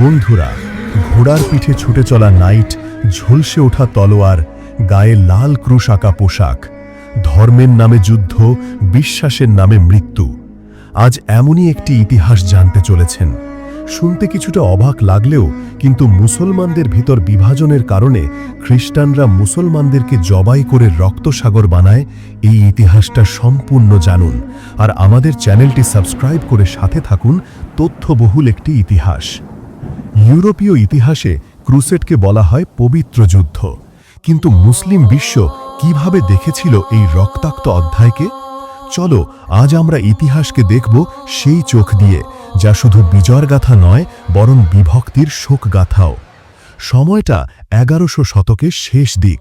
বন্ধুরা, ঘোড়ার পিঠে ছুটে চলা নাইট, ঝলসে ওঠা তলোয়ার, গায়ে লাল ক্রুশ আঁকা পোশাক, ধর্মের নামে যুদ্ধ, বিশ্বাসের নামে মৃত্যু, আজ এমনই একটি ইতিহাস জানতে চলেছেন। শুনতে কিছুটা অবাক লাগলেও কিন্তু মুসলমানদের ভিতর বিভাজনের কারণে খ্রিস্টানরা মুসলমানদেরকে জবাই করে রক্তসাগর বানায়, এই ইতিহাসটা সম্পূর্ণ জানুন। আর আমাদের চ্যানেলটি সাবস্ক্রাইব করে সাথে থাকুন, তথ্যবহুল একটি ইতিহাস। ইউরোপীয় ইতিহাসে ক্রুসেডকে বলা হয় পবিত্র যুদ্ধ। কিন্তু মুসলিম বিশ্ব কীভাবে দেখেছিল এই রক্তাক্ত অধ্যায়কে? চলো, আজ আমরা ইতিহাসকে দেখব সেই চোখ দিয়ে, যা শুধু বিজয়ের গাথা নয়, বরং বিভক্তির শোকগাথাও। সময়টা এগারোশো শতকের শেষ দিক।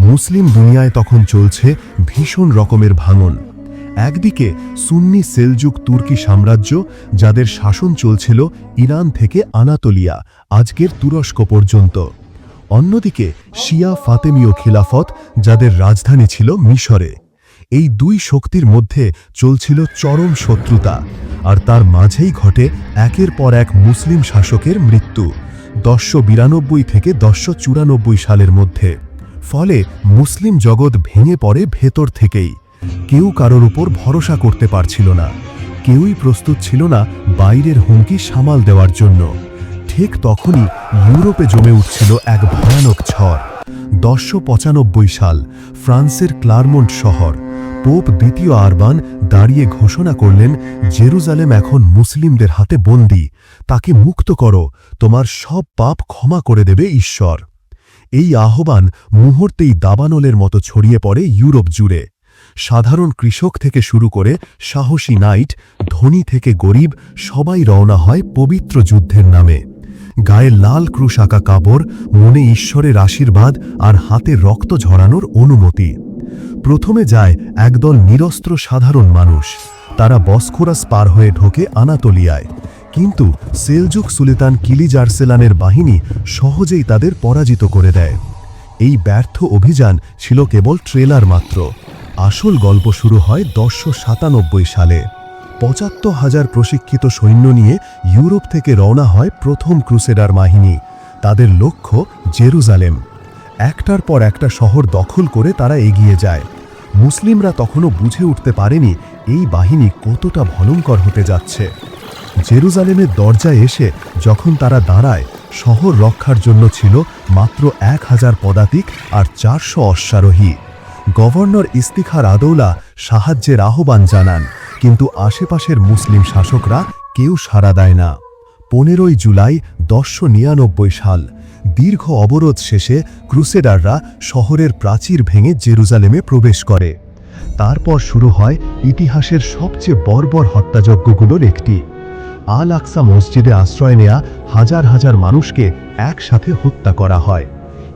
মুসলিম দুনিয়ায় তখন চলছে ভীষণ রকমের ভাঙন। একদিকে সুন্নি সেলজুক তুর্কি সাম্রাজ্য, যাদের শাসন চলছিল ইরান থেকে আনাতোলিয়া, আজকের তুরস্ক পর্যন্ত। অন্যদিকে শিয়া ফাতেমীয় খিলাফত, যাদের রাজধানী ছিল মিশরে। এই দুই শক্তির মধ্যে চলছিল চরম শত্রুতা, আর তার মাঝেই ঘটে একের পর এক মুসলিম শাসকের মৃত্যু, দশশো বিরানব্বই থেকে দশশো চুরানব্বই সালের মধ্যে। ফলে মুসলিম জগৎ ভেঙে পড়ে ভেতর থেকেই। কেউ কারোর উপর ভরসা করতে পারছিল না। কেউই প্রস্তুত ছিল না বাইরের হুমকি সামাল দেওয়ার জন্য। ঠিক তখনই ইউরোপে জমে উঠছিল এক ভয়ানক ঝড়। দশশো সাল, ফ্রান্সের ক্লারমন্ট শহর। পোপ দ্বিতীয় আরবান দাঁড়িয়ে ঘোষণা করলেন, জেরুজালেম এখন মুসলিমদের হাতে বন্দী। তাকে মুক্ত করো। তোমার সব পাপ ক্ষমা করে দেবে ঈশ্বর। এই আহ্বান মুহূর্তেই দাবানলের মতো ছড়িয়ে পড়ে ইউরোপ জুড়ে। সাধারণ কৃষক থেকে শুরু করে সাহসী নাইট, ধনী থেকে গরিব, সবাই রওনা হয় পবিত্র যুদ্ধের নামে। গায়ে লাল ক্রুশ আঁকা কাপড়, মনে ঈশ্বরের আশীর্বাদ আর হাতে রক্ত ঝরানোর অনুমতি। প্রথমে যায় একদল নিরস্ত্র সাধারণ মানুষ। তারা বসখোরাস পার হয়ে ঢোকে আনাতোলিয়ায়। কিন্তু সেলজুক সুলতান কিলিজারসেলানের বাহিনী সহজেই তাদের পরাজিত করে দেয়। এই ব্যর্থ অভিযান ছিল কেবল ট্রেলার মাত্র। আসল গল্প শুরু হয় দশশো সাতানব্বই সালে। পঁচাত্তর হাজার প্রশিক্ষিত সৈন্য নিয়ে ইউরোপ থেকে রওনা হয় প্রথম ক্রুসেডার বাহিনী, তাদের লক্ষ্য জেরুজালেম। একটার পর একটা শহর দখল করে তারা এগিয়ে যায়। মুসলিমরা তখনও বুঝে উঠতে পারেনি এই বাহিনী কতটা ভয়ঙ্কর হতে যাচ্ছে। জেরুজালেমের দরজায় এসে যখন তারা দাঁড়ায়, শহর রক্ষার জন্য ছিল মাত্র এক হাজার পদাতিক আর চারশো অশ্বারোহী। গভর্নর ইস্তিখার আদৌলা সাহায্যের আহ্বান জানান, কিন্তু আশেপাশের মুসলিম শাসকরা কেউ সাড়া দেয় না। পনেরোই জুলাই দশশো নিরানব্বই সাল, দীর্ঘ অবরোধ শেষে ক্রুসেডাররা শহরের প্রাচীর ভেঙে জেরুজালেমে প্রবেশ করে। তারপর শুরু হয় ইতিহাসের সবচেয়ে বর্বর হত্যাযজ্ঞগুলোর একটি। আল আকসা মসজিদে আশ্রয় নেয়া হাজার হাজার মানুষকে একসাথে হত্যা করা হয়।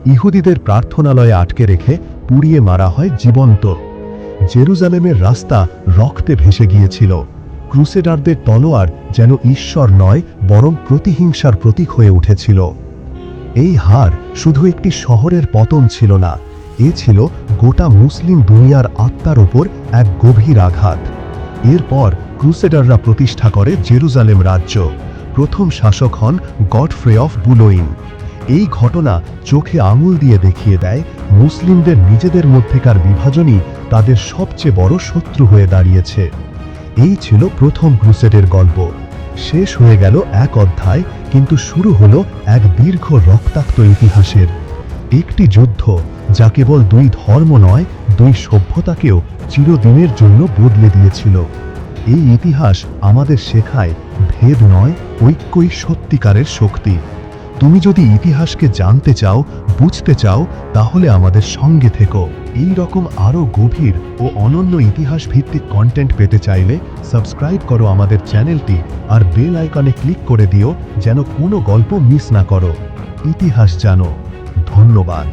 ইহুদিদের প্রার্থনালয়ে আটকে রেখে পুড়িয়ে মারা হয় জীবন্ত। জেরুজালেমের রাস্তা রক্তে ভেসে গিয়েছিল। ক্রুসেডারদের তলোয়ার যেন ঈশ্বর নয়, বরং প্রতিহিংসার প্রতীক হয়ে উঠেছিল। এই হার শুধু একটি শহরের পতন ছিল না, এ ছিল গোটা মুসলিম দুনিয়ার আত্মার ওপর এক গভীর আঘাত। এরপর ক্রুসেডাররা প্রতিষ্ঠা করে জেরুজালেম রাজ্য। প্রথম শাসক হন গডফ্রে অফ বুলোইন। এই ঘটনা চোখে আঙুল দিয়ে দেখিয়ে দেয় মুসলিমদের নিজেদের মধ্যেকার বিভাজনই তাদের সবচেয়ে বড় শত্রু হয়ে দাঁড়িয়েছে। এই ছিল প্রথম ক্রুসেডের গল্প। শেষ হয়ে গেল এক অধ্যায়, কিন্তু শুরু হলো এক দীর্ঘ রক্তাক্ত ইতিহাসের। একটি যুদ্ধ, যা কেবল দুই ধর্ম নয়, দুই সভ্যতাকেও চিরদিনের জন্য বদলে দিয়েছিল। এই ইতিহাস আমাদের শেখায় ভেদ নয়, ঐক্যই সত্যিকারের শক্তি। তুমি যদি ইতিহাসকে জানতে চাও, বুঝতে চাও, তাহলে আমাদের সঙ্গে থেকো। এই রকম আরও গভীর ও অনন্য ইতিহাস ভিত্তিক কন্টেন্ট পেতে চাইলে সাবস্ক্রাইব করো আমাদের চ্যানেলটি আর বেল আইকনে ক্লিক করে দিও, যেন কোনো গল্প মিস না করো। ইতিহাস জানো। ধন্যবাদ।